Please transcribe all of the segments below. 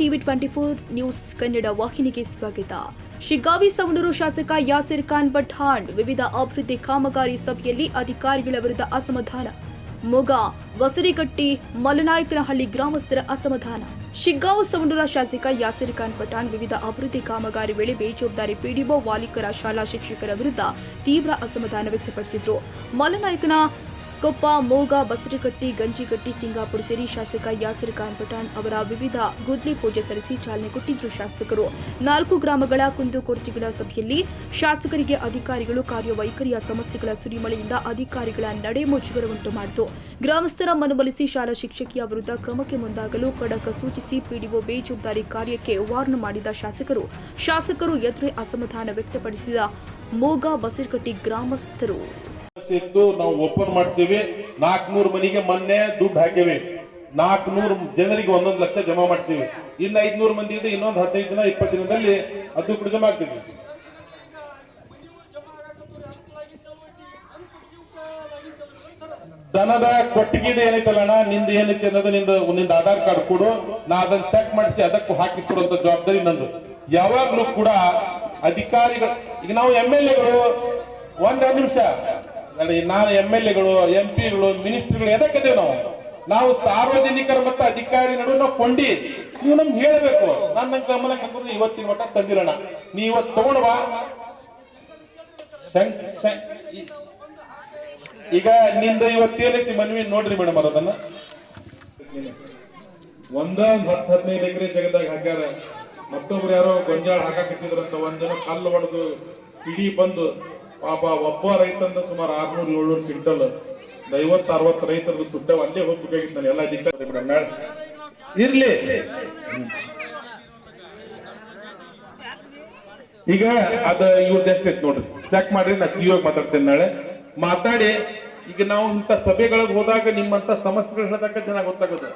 TV twenty four news Kannada ವಾಹಿನಿಗೆ ಸ್ವಾಗತ. ಶಿಗ್ಗಾವಿ ಸವಣೂರು ಶಾಸಕ ಯಾಸಿರ್ ಖಾನ್ ಪಠಾಣ್ ವಿವಿಧ ಅಭಿವೃದ್ಧಿ ಕಾಮಗಾರಿ ಸಭೆಯಲ್ಲಿ ಅಧಿಕಾರಿಗಳ ವಿರುದ್ಧ ಅಸಮಾಧಾನ. ಮೊಗ ವಸರಿಗಟ್ಟಿ ಮಲನಾಯಕನಹಳ್ಳಿ ಗ್ರಾಮಸ್ಥರ ಅಸಮಾಧಾನ. ಶಿಗ್ಗಾಂವ್ ಸವಣೂರ ಶಾಸಕ ಯಾಸಿರ್ ಖಾನ್ ಪಠಾಣ್ ವಿವಿಧ ಅಭಿವೃದ್ಧಿ ಕಾಮಗಾರಿ ವೇಳೆ ಬೇಜವಾಬ್ದಾರಿ ಪಿಡಿಒ ವಾಲಿಕರ ಶಾಲಾ ಶಿಕ್ಷಕರ ವಿರುದ್ಧ ತೀವ್ರ ಅಸಮಾಧಾನ ವ್ಯಕ್ತಪಡಿಸಿದರು. ಮಲನಾಯಕನ ಕೊಪ್ಪ, ಮೋಗ, ಬಸರಕಟ್ಟಿ ಗಂಜಿಗಟ್ಟಿ ಸಿಂಗಾಪುರ ಸೇರಿ ಶಾಸಕ ಯಾಸಿರ್ ಖಾನ್ ಪಠಾಣ್ ಅವರ ವಿವಿಧ ಗುದ್ಲಿ ಪೂಜೆ ಸಲ್ಲಿಸಿ ಚಾಲನೆ ಕೊಟ್ಟಿದ್ರು ಶಾಸಕರು. ನಾಲ್ಕು ಗ್ರಾಮಗಳ ಕುಂದುಕೊರತೆಗಳ ಸಭೆಯಲ್ಲಿ ಶಾಸಕರಿಗೆ ಅಧಿಕಾರಿಗಳು ಕಾರ್ಯವೈಖರಿಯ ಸಮಸ್ಯೆಗಳ ಸುರಿಮಳೆಯಿಂದ ಅಧಿಕಾರಿಗಳ ನಡೆ ಮುಜುಗರವುಂಟು ಮಾಡಿತು. ಗ್ರಾಮಸ್ಥರ ಮನವೊಲಿಸಿ ಶಾಲಾ ಶಿಕ್ಷಕಿಯ ವಿರುದ್ಧ ಕ್ರಮಕ್ಕೆ ಮುಂದಾಗಲು ಕಡಕ ಸೂಚಿಸಿ ಪಿಡಿಒ ಬೇಜವಾಬ್ದಾರಿ ಕಾರ್ಯಕ್ಕೆ ವಾರ್ನ್ ಮಾಡಿದ ಶಾಸಕರು. ಶಾಸಕರು ಎದುರೇ ಅಸಮಾಧಾನ ವ್ಯಕ್ತಪಡಿಸಿದ ಮೋಗ, ಬಸಿರ್ಕಟ್ಟಿ ಗ್ರಾಮಸ್ಥರು. ಇತ್ತು ನಾವು ಓಪನ್ ಮಾಡ್ತೀವಿ. ನಾಲ್ಕನೂರು ಮನೆಗೆ ಮೊನ್ನೆ ದುಡ್ಡು ಹಾಕಿವಿ. ನಾಲ್ಕನೂರು ಜನರಿಗೆ ಒಂದೊಂದು ಲಕ್ಷ ಜಮಾ ಮಾಡ್ತೀವಿ. ಇನ್ನು ಐದ್ನೂರು ಮಂದಿ ಇದೆ ಇನ್ನೊಂದು ಹದಿನೈದು ದಿನ, ಇಪ್ಪತ್ತು ದಿನದಲ್ಲಿ ಅದು ಕೂಡ ಜಮಾ ಆಗ್ತೀವಿ ದನದ ಕೊಟ್ಟಿಗೆದ ಏನೈತಲ್ಲ ಅಣ್ಣ? ನಿಂದ ಏನೈತೆ ಅನ್ನೋದು ನಿಂದ ನಿಂದ ಆಧಾರ್ ಕಾರ್ಡ್ ಕೊಡು. ನಾ ಅದನ್ನ ಚೆಕ್ ಮಾಡಿಸಿ ಅದಕ್ಕೂ ಹಾಕಿಸ್ಕೊಡುವಂತ ಜವಾಬ್ದಾರಿ ನಂದು. ಯಾವಾಗ್ಲೂ ಕೂಡ ಅಧಿಕಾರಿಗಳು, ಈಗ ನಾವು ಎಂ ಎಲ್ ಎಗಳು ಒಂದ್ ನಿಮಿಷ ನಾನು ಎಂ ಎಲ್ ಎಗಳು ಎಂ ಪಿಗಳು ಮಿನಿಸ್ಟ್ರಿಗಳು ಎದಕ್ಕಿದ್ದೇವೆ ನಾವು? ನಾವು ಸಾರ್ವಜನಿಕರ ಮತ್ತು ಅಧಿಕಾರಿ ನಡುವೆ ನಾವು ಕೊಂಡಿ ನೀವು ನಮ್ಗೆ ಹೇಳಬೇಕು. ನನ್ನ ಗಮನಕ್ಕೆ ಬಂದ್ರೆ ಇವತ್ತಿನ ಮಟ್ಟ ತಂದಿರೋಣ. ನೀ ಇವತ್ತು ತಗೊಂಡ್ ಬಾ. ಶಂ- ಶಂ- ಈ- ಈಗ ನಿಂದ ಇವತ್ತೇನೈತಿ ಮನವಿ ನೋಡ್ರಿ ಮೇಡಮ್ ಅದನ್ನ. ಒಂದ ಒಂದ್ ಹತ್ತು ಹದಿನೈದು ಎಕರೆ ಜಗದಾಗ ಹಾಕ್ಯಾರ ಮತ್ತೊಬ್ರು ಯಾರೋ ಗೊಂಜಾಳ ಹಾಕಾಕತ್ತಿದ್ರಂತ ಒಂದ್ ಜನ ಕಲ್ಲು ಹೊಡೆದು, ಇಡೀ ಬಂದು ಪಾಪ ಒಬ್ಬ ರೈತಂದ ಸುಮಾರು ಆರ್ನೂರು ಏಳ್ನೂರು ಕ್ವಿಂಟಲ್ ಐವತ್ತು, ಅರವತ್ತು ರೈತರದ್ದು ದುಡ್ಡ ಅಲ್ಲೇ ಹೋಗ್ಬೇಕಾಗಿತ್ತು ನಾನು ಎಲ್ಲ ದಿಕ್ಕ ಇರ್ಲಿ. ಈಗ ಅದ ಇವ್ರದ್ದು ಎಷ್ಟೈತಿ ನೋಡ್ರಿ. ಚೆಕ್ ಮಾಡ್ರಿ, ನಾ ಸಿ ಮಾತಾಡ್ತೇನೆ ನಾಳೆ. ಮಾತಾಡಿ, ಈಗ ನಾವು ಇಂಥ ಸಭೆಗಳಿಗೆ ಹೋದಾಗ ನಿಮ್ಮಂತ ಸಮಸ್ಯೆಗಳು ಹೇಳಿದಾಗ ಚೆನ್ನಾಗಿ ಗೊತ್ತಾಗುತ್ತೆ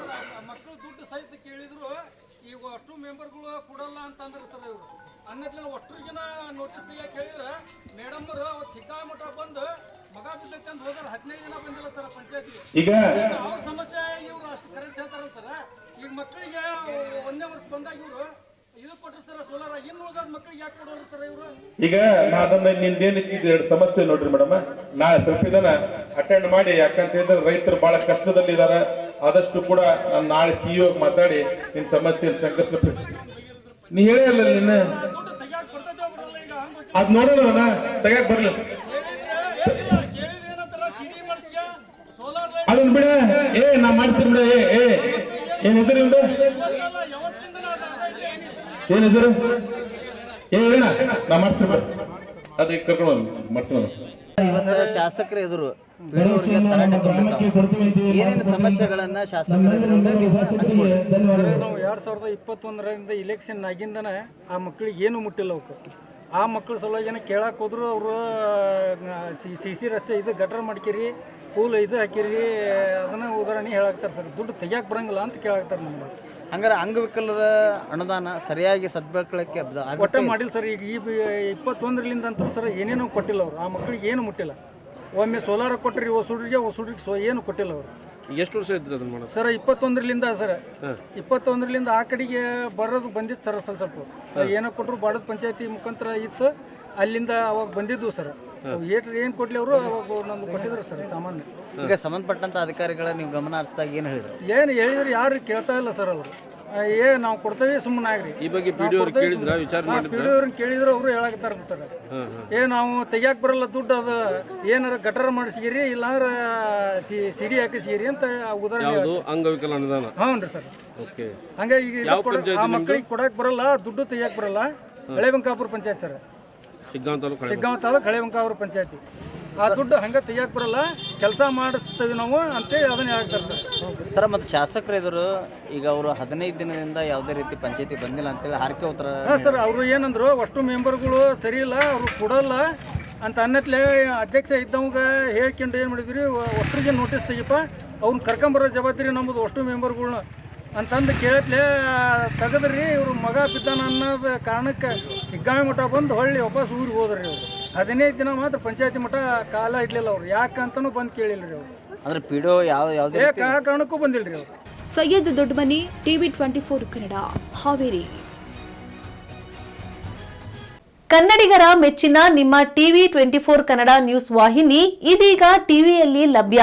ಅಷ್ಟು ಮೆಂಬರ್ಗಳು ಕೊಡಲ್ಲ ಅಂತಂದ್ರೆ ಸರ್ ಇವರು. ಅನ್ನತ್ಲೆ ಅಷ್ಟು ಜನ ನೋಟಿಸ್ ತೆಗಿಯಕ್ಕೆ ಕೇಳಿದ್ರೆ ಅವರು ಸಿಕ್ಕಾಮಠ ಬಂದು ಮಗ ಬಿದ್ದೈತೆ ಅಂತ ಹೋದ್ರೆ ಹದಿನೈದು ದಿನ ಬಂದಿಲ್ಲ ಸರ್ ಪಂಚಾಯತ್ಗೆ. ಈಗ ಅವ್ರ ಸಮಸ್ಯೆ ಇವರು ಅಷ್ಟು ಕರೆಕ್ಟ್ ಹೇಳ್ತಾರಲ್ಲ ಸರ್. ಈಗ ಮಕ್ಕಳಿಗೆ ಒಂದನೇ ವರ್ಷ ಬಂದಾಗ ಇವರು ಇದು ಕೊಟ್ಟರು ಸರ್ ಸೋಲಾರ ಇನ್ನು ಉಳಿದ ಮಕ್ಕಳಿಗೆ ಯಾಕೆ ಕೊಡೋರು ಸರ್ ಇವರು? ಈಗ ನಾ ಅದನ್ನ ನಿಂದೇನೈತಿ ಇದು ಎರಡು ಸಮಸ್ಯೆ ನೋಡ್ರಿ ಮೇಡಮ್. ನಾ ಸ್ವಲ್ಪ ಇದನ್ನ ಅಟೆಂಡ್ ಮಾಡಿ ಯಾಕಂತ ಹೇಳಿದ್ರೆ ರೈತರು ಬಹಳ ಕಷ್ಟದಲ್ಲಿ ಇದಾರೆ. ಆದಷ್ಟು ಕೂಡ ನಾನು ನಾಳೆ ಸಿಇಒ ಮಾತಾಡಿ ನಿನ್ನ ಸಮಸ್ಯೆ ಸಂಕಷ್ಟ ನೀ ಹೇಳೇ ಅಲ್ಲ ನಿನ್ನ ದುಡ್ಡು ತೆಗಿಯಕ್ಕೆ ಬರ್ತೈತೆ ಬರಲ್ಲ ಈಗ ಹಂಗೆ ಅದ್ ನೋಡೋಣ ತೆಗ್ಯಾಕ್ ಬರ್ಲಿ. ಅದನ್ ಬಿಡ. ಏ ನಾ ಮಾಡ್ತೀನಿ ಬಿಡ. ಏ ಏ ಏನ್ ಹೆಸರು ನಿಮ್ದು? ಏನ್ ಹೆಸರು? ಏ ಏನ ನಾ ಮಾಡ್ತೀನಿ ಬಿಡ. ಅದಕ್ಕೆ ಕರ್ಕೊಂಡು ಮಾಡ್ತೀನಿ ಇವತ್ತು ಶಾಸಕರ ಎದುರು ಬೇರೆಯವರಿಗೆ ತರಾಟೆ ತುಂಬಿರ್ತಾವ ಏನೇನು ಸಮಸ್ಯೆಗಳನ್ನ ಶಾಸಕರ ನಾವು ಎರಡು ಸಾವಿರದ ಇಪ್ಪತ್ತೊಂದರಿಂದ ಇಲೆಕ್ಷನ್ ಆಗಿಂದನೇ ಆ ಮಕ್ಕಳಿಗೆ ಏನು ಮುಟ್ಟಿಲ್ಲ ಅವಕ್ಕೆ ಆ ಮಕ್ಕಳ ಸಲುವಾಗಿ ಏನೋ ಕೇಳಕ್ಕೆ ಹೋದ್ರು ಅವರು ಸಿ ಸಿ ರಸ್ತೆ ಇದು ಗಟ್ರ್ ಮಾಡ್ಕಿರಿ ಪೂಲ್ ಇದು ಹಾಕಿರಿ ಅದನ್ನು ಉದಾಹರಣೆ ಹೇಳಾಕ್ತಾರೆ ಸರ್. ದುಡ್ಡು ತೆಗಿಯಕ್ಕೆ ಬರಂಗಿಲ್ಲ ಅಂತ ಕೇಳಾಕ್ತಾರೆ ನಮ್ಗೆ ಹಂಗಾರೆ ಅಂಗವಿಕಲರ ಅನುದಾನ ಸರಿಯಾಗಿ ಸದ್ಬಳಕೆ ಕೊಟ್ಟೆ ಒಟ್ಟೆ ಮಾಡಿಲ್ಲ ಸರ್. ಈಗ ಈ ಬಿ- ಇಪ್ಪತ್ತೊಂದರಲಿಂದ ಅಂತ ಸರ್ ಏನೇನೂ ಕೊಟ್ಟಿಲ್ಲ ಅವರು. ಆ ಮಕ್ಕಳಿಗೆ ಏನು ಮುಟ್ಟಿಲ್ಲ. ಒಮ್ಮೆ ಸೋಲಾರ ಕೊಟ್ಟರಿ ಹೊಸುಡ್ರಿಗೆ ಹೊಸುಡ್ರಿಗೆ ಸೊ ಏನು ಕೊಟ್ಟಿಲ್ಲ ಅವರು. ಎಷ್ಟು ವರ್ಷ ಇದ್ರಿ ಅದನ್ನ ಮಾಡೋದು? Sir ಇಪ್ಪತ್ತೊಂದರಲಿಂದ sir. ಇಪ್ಪತ್ತೊಂದರಲಿಂದ ಆ ಕಡೆಗೆ ಬರೋದು ಬಂದಿತ್ತು ಸರ್ ಸ್ವಲ್ಪ ಸ್ವಲ್ಪ. ಏನೋ ಕೊಟ್ಟರು ಬಾಡದ ಪಂಚಾಯತಿ ಮುಖಾಂತರ ಇತ್ತು. ಅಲ್ಲಿಂದ ಅವಾಗ ಬಂದಿದ್ದು ಸರ್. ಏಟ್ ಏನು ಕೊಡ್ಲಿ ಅವರು ಅವಾಗ ನಮ್ಗೆ ಕೊಟ್ಟಿದ್ರು ಸರ್ ಸಾಮಾನ್ಯ ಈಗ ಸಂಬಂಧಪಟ್ಟಂಥ ಅಧಿಕಾರಿಗಳ ನೀವು ಗಮನ ಹರಿಸಿದಾಗ ಏನು ಹೇಳಿದ್ರು? ಏನು ಹೇಳಿದ್ರು ಯಾರು ಕೇಳ್ತಾ ಇಲ್ಲ ಸರ್ ಅವರು. ಏ ನಾವು ಕೊಡ್ತೇವೆ ಸುಮ್ಮನೆ ಆಗ್ರಿ. ಈ ಬಗ್ಗೆ ಪಿ ಡಿ ಅವ್ರು ಕೇಳಿದ್ರ? ವಿಚಾರ ಮಾಡಿದ್ರ? ಪಿ ಅವ್ರನ್ನ ಕೇಳಿದ್ರು ಅವರು ಹೇಳಾಕತ್ತಾರ ಸರ್. ಏ ನಾವು ತೆಗಿಯಾಕ ಬರಲ್ಲ ದುಡ್ಡು ಅದು. ಏನಾರ ಗಟರ ಮಾಡಿಸಿರಿ ಇಲ್ಲಾಂದ್ರೆ ಸಿಡಿ ಹಾಕಿಸಿರಿ ಅಂತ ಉದಾಹರಣೆ ಯಾವುದು? ಅಂಗವಿಕಲ ಅನುದಾನ. ಹ್ಞೂ ರೀ ಸರ್. ಓಕೆ. ಹಂಗಾಗಿ ಈಗ ಆ ಮಕ್ಕಳಿಗೆ ಕೊಡಕ್ಕೆ ಬರಲ್ಲ ದುಡ್ಡು ತೆಗಿಯಕ್ ಬರಲ್ಲ. ಹಳೆ ಬಂಕಾಪುರ ಪಂಚಾಯತ್ ಸರ್. ಸಿಗ್ಗಾಂವ್ ತಾಲೂಕು ಸಿಗ್ಗಾಂವ್ ತಾಲೂಕು ಹಳೆ ಬಂಕಾಪುರ ಪಂಚಾಯತಿ. ಆ ದುಡ್ಡು ಹಂಗೆ ತೆಗಿಯಕ್ ಬರಲ್ಲ ಕೆಲಸ ಮಾಡಿಸ್ತೀವಿ ನಾವು ಅಂತೇಳಿ ಅದನ್ನ ಹೇಳ್ತಾರೆ ಸರ್. ಸರ್ ಮತ್ತು ಶಾಸಕರು ಎದುರು ಈಗ ಅವರು ಹದಿನೈದು ದಿನದಿಂದ ಯಾವುದೇ ರೀತಿ ಪಂಚಾಯತಿ ಬಂದಿಲ್ಲ ಅಂತೇಳಿ ಹಾರಿಕೆ ಉತ್ತರ ಹಾಂ ಸರ್ ಅವರು ಏನಂದ್ರು ಅಷ್ಟು ಮೆಂಬರ್ಗಳು ಸರಿ ಇಲ್ಲ ಅವರು ಕೊಡಲ್ಲ ಅಂತ ಅನ್ನತ್ಲೆ ಅಧ್ಯಕ್ಷ ಇದ್ದವಂಗ ಹೇಳ್ಕೊಂಡು ಏನು ಮಾಡಿದ್ರಿ ಒಷ್ಟರಿಗೆ ನೋಟಿಸ್ ತೆಗಿಪ ಅವ್ನ ಕರ್ಕೊಂಬರೋ ಜವಾಬ್ದಾರಿ ನಮ್ಮದು ಅಷ್ಟು ಮೆಂಬರ್ಗಳ್ನ ಅಂತಂದು ಕೇಳತ್ಲೆ ತೆಗೆದ್ರಿ ಇವ್ರ ಮಗ ಬಿದ್ದಾನ ಅನ್ನೋದು ಕಾರಣಕ್ಕೆ ಸಿಗ್ಗಾಮಿ ಮಠ ಬಂದು ಹೊಳ್ಳಿ ವಾಪಸ್ ಊರಿಗೆ ಹೋದ್ರಿ ಅವರು ಹದಿನೈದು ದಿನ ಮಾತ್ರ ಪಂಚಾಯತಿ ಮಠ ಕಾಲ ಇಡ್ಲಿಲ್ಲ ಅವ್ರು. ಯಾಕಂತನೂ ಬಂದು ಕೇಳಿಲ್ಲ ರೀ ಅವ್ರು. ಅಂದ್ರೆ ಪಿಡೋ ಯಾವ ಯಾವುದೇ ಏ ಕಾರಣಕ್ಕೂ ಬಂದಿಲ್ಲ ರೀ ಅವ್ರು. Syed Doddamani TV twenty four Kannada Haveri. ಕನ್ನಡಿಗರ ಮೆಚ್ಚಿನ ನಿಮ್ಮ TV twenty four Kannada news ವಾಹಿನಿ ಇದೀಗ ಟಿವಿಯಲ್ಲಿ ಲಭ್ಯ.